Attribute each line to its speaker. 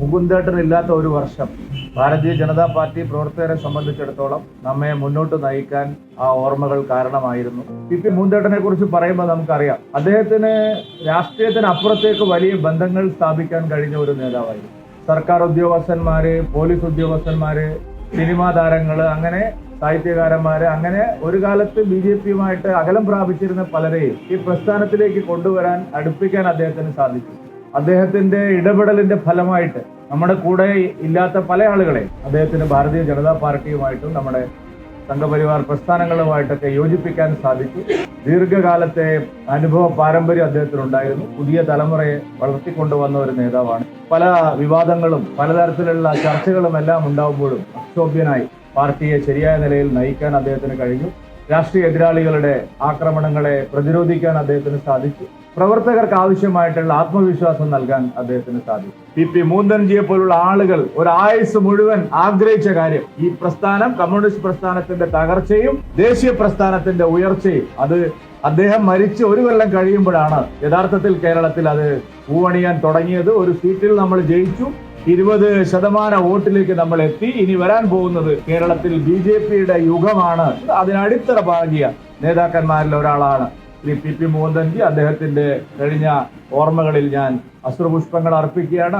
Speaker 1: മുകുന്ദേട്ടനില്ലാത്ത ഒരു വർഷം ഭാരതീയ ജനതാ പാർട്ടി പ്രവർത്തകരെ സംബന്ധിച്ചിടത്തോളം നമ്മെ മുന്നോട്ട് നയിക്കാൻ ആ ഓർമ്മകൾ കാരണമായിരുന്നു. പി പി മുകുന്ദേട്ടനെ കുറിച്ച് പറയുമ്പോൾ നമുക്കറിയാം. അദ്ദേഹത്തിന് രാഷ്ട്രീയത്തിന് അപ്പുറത്തേക്ക് വലിയ ബന്ധങ്ങൾ സ്ഥാപിക്കാൻ കഴിഞ്ഞ ഒരു നേതാവായിരുന്നു. സർക്കാർ ഉദ്യോഗസ്ഥന്മാര് പോലീസ് ഉദ്യോഗസ്ഥന്മാര് സിനിമാ താരങ്ങൾ അങ്ങനെ സാഹിത്യകാരന്മാര് അങ്ങനെ ഒരു കാലത്ത് ബി ജെ പിയുമായിട്ട് അകലം പ്രാപിച്ചിരുന്ന പലരെയും ഈ പ്രസ്ഥാനത്തിലേക്ക് കൊണ്ടുവരാൻ അടുപ്പിക്കാൻ അദ്ദേഹത്തിന് സാധിച്ചു. അദ്ദേഹത്തിന്റെ ഇടപെടലിന്റെ ഫലമായിട്ട് നമ്മുടെ കൂടെ ഇല്ലാത്ത പല ആളുകളെ അദ്ദേഹത്തിന് ഭാരതീയ ജനതാ പാർട്ടിയുമായിട്ടും നമ്മുടെ സംഘപരിവാർ പ്രസ്ഥാനങ്ങളുമായിട്ടൊക്കെ യോജിപ്പിക്കാൻ സാധിച്ചു. ദീർഘകാലത്തെ അനുഭവ പാരമ്പര്യം അദ്ദേഹത്തിനുണ്ടായിരുന്നു. പുതിയ തലമുറയെ വളർത്തിക്കൊണ്ടുവന്ന ഒരു നേതാവാണ്. പല വിവാദങ്ങളും പലതരത്തിലുള്ള ചർച്ചകളും എല്ലാം ഉണ്ടാവുമ്പോഴും അക്ഷോഭ്യനായി പാർട്ടിയെ ശരിയായ നിലയിൽ നയിക്കാൻ അദ്ദേഹത്തിന് കഴിഞ്ഞു. രാഷ്ട്രീയ എതിരാളികളുടെ ആക്രമണങ്ങളെ പ്രതിരോധിക്കാൻ അദ്ദേഹത്തിന് സാധിച്ചു. പ്രവർത്തകർക്ക് ആവശ്യമായിട്ടുള്ള ആത്മവിശ്വാസം നൽകാൻ അദ്ദേഹത്തിന് സാധിക്കും. പി പി മൂന്തൻജിയെ പോലുള്ള ആളുകൾ ഒരു ആയുസ് മുഴുവൻ ആഗ്രഹിച്ച കാര്യം ഈ പ്രസ്ഥാനം കമ്മ്യൂണിസ്റ്റ് പ്രസ്ഥാനത്തിന്റെ തകർച്ചയും ദേശീയ പ്രസ്ഥാനത്തിന്റെ ഉയർച്ചയും അത് അദ്ദേഹം മരിച്ച് ഒരു കൊല്ലം കഴിയുമ്പോഴാണ് യഥാർത്ഥത്തിൽ കേരളത്തിൽ അത് പൂവണിയാൻ തുടങ്ങിയത്. ഒരു സീറ്റിൽ നമ്മൾ ജയിച്ചു ഇരുപത് ശതമാനം വോട്ടിലേക്ക് നമ്മൾ എത്തി. ഇനി വരാൻ പോകുന്നത് കേരളത്തിൽ ബി ജെ പിയുടെ യുഗമാണ്. അതിനടിത്തറ ഭാഗിയ നേതാക്കന്മാരിൽ ഒരാളാണ് ശ്രീ പി പി മോഹൻദൻജി അദ്ദേഹത്തിന്റെ കഴിഞ്ഞ ഓർമ്മകളിൽ ഞാൻ അശ്രുപുഷ്പങ്ങൾ അർപ്പിക്കുകയാണ്.